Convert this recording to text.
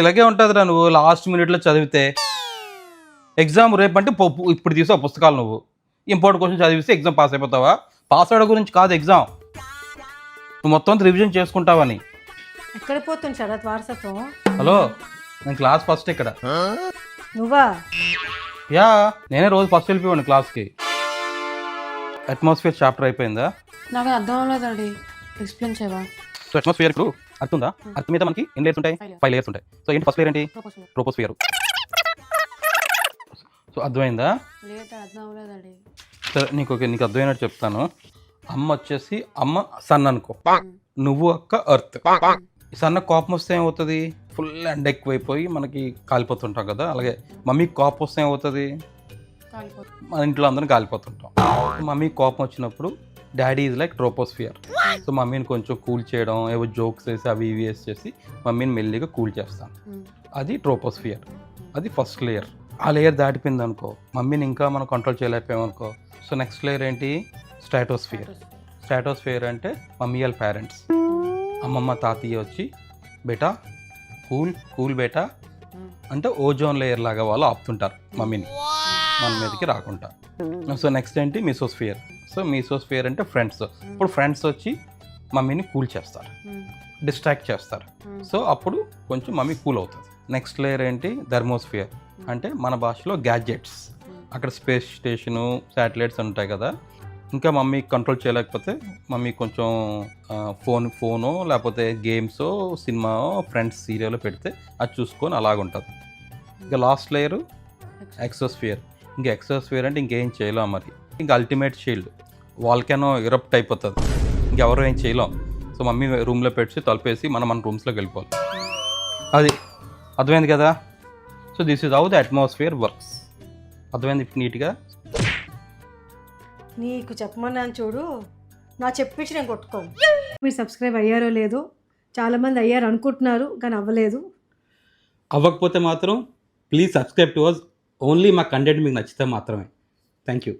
ఇలాగే ఉంటుందిరా నువ్వు లాస్ట్ మినిట్లో చదివితే. ఎగ్జామ్ రేపు అంటే ఇప్పుడు తీసావు పుస్తకాలు నువ్వు. ఇంపార్టెంట్ క్వశ్చన్ చదివిస్తే ఎగ్జామ్ పాస్ అయిపోతావా? పాస్ అవడం గురించి కాదు ఎగ్జామ్ నువ్వు మొత్తం రివిజన్ చేసుకుంటావని. ఎక్కడ పోతుంది శరత్ వారసత్వం? హలో నేను క్లాస్ ఫస్ట్ ఇక్కడ. నువ్వా? యా నేనే రోజు ఫస్ట్ వెళ్ళిపోయాను క్లాస్కి అట్మాస్ఫియర్ చాప్టర్ అయిపోయిందా? నాకు అర్థం అవ్వలేదండి ఎక్స్ప్లెయిన్ చేయవా? అట్మాస్ఫియర్ ఇప్పుడు అర్థం అర్థం మీద మనకి ఎన్ని లేయర్స్ ఉంటాయి. ఫైవ్ లేయర్స్ ఉంటాయి. సో ఏంటి ఫస్ట్ లేయర్ ఏంటి? ప్రపోజల్ ట్రోపోస్ఫియర్ సో అర్థమైందా? సరే నీకు నీకు అర్థమైనట్టు చెప్తాను. అమ్మ వచ్చేసి అమ్మ సన్ అనుకో. నువ్వు అక్క ఎర్త్. ఈ సన్న కోపం వస్తే ఏమవుతుంది? ఫుల్ ఎండ ఎక్కువైపోయి మనకి కాలిపోతుంటాం కదా. అలాగే మమ్మీకి కోపం వస్తే ఏమవుతుంది? మన ఇంట్లో అందరం కాలిపోతుంటాం. మమ్మీ కోపం వచ్చినప్పుడు daddy is like troposphere so మమ్మీని కొంచెం కూల్ చేయడం ఏవో జోక్స్ వేసి అవి ఇవి వేసి చేసి మమ్మీని మెల్లిగా కూల్ చేస్తాను అది ట్రోపోస్ఫియర్ అది ఫస్ట్ లేయర్ ఆ లేయర్ దాటిపోయింది అనుకో మమ్మీని ఇంకా మనం కంట్రోల్ చేయలేకపోయామనుకో సో నెక్స్ట్ లేయర్ ఏంటి? స్టాటోస్ఫియర్ స్టాటోస్ఫియర్ అంటే మమ్మీ వాళ్ళ పేరెంట్స్ అమ్మమ్మ తాతయ్య వచ్చి బేటా కూల్ కూల్ బేటా అంటే ఓజోన్ లేయర్ లాగా వాళ్ళు ఆపుతుంటారు మమ్మీని. మన మీదకి రాకుండా. సో నెక్స్ట్ ఏంటి? మీసోస్ఫియర్. సో మీసోస్ఫియర్ అంటే ఫ్రెండ్స్. ఇప్పుడు ఫ్రెండ్స్ వచ్చి మమ్మీని కూల్ చేస్తారు. డిస్ట్రాక్ట్ చేస్తారు. సో అప్పుడు కొంచెం మమ్మీ కూల్ అవుతుంది. నెక్స్ట్ లేయర్ ఏంటి? థర్మోస్ఫియర్. అంటే మన భాషలో గ్యాడ్జెట్స్. అక్కడ స్పేస్ స్టేషను శాటిలైట్స్ ఉంటాయి కదా. ఇంకా మమ్మీ కంట్రోల్ చేయలేకపోతే మమ్మీ కొంచెం ఫోన్ ఫోను లేకపోతే గేమ్స్ సినిమా ఫ్రెండ్స్ సీరియల్ పెడితే అది చూసుకొని అలాగుంటుంది. ఇంకా లాస్ట్ లేయరు ఎక్సోస్ఫియర్. ఇంకా ఎక్సోస్ఫియర్ అంటే ఇంకేం చేయలేం మరి. ఇంకా అల్టిమేట్ షీల్డ్ వాల్కెనో ఇరప్ట్ అయిపోతుంది. ఇంకెవరు ఏం చేయలేం. సో మమ్మీ రూమ్లో పెట్టి తలుపేసి మనం మన రూమ్స్లోకి వెళ్ళిపోవాలి. అది అర్థమైంది కదా? So this is how the atmosphere works అర్థమైంది ఇప్పుడు నీట్గా? నీకు చెప్పమన్నాను చూడు. నా చెప్పించి నేను కొట్టుకోను. మీరు సబ్స్క్రైబ్ అయ్యారో లేదో చాలామంది అయ్యారు అనుకుంటున్నారు కానీ అవ్వలేదు. అవ్వకపోతే మాత్రం please subscribe to us only మా కంటెంట్ మీకు నచ్చితే మాత్రమే. Thank you.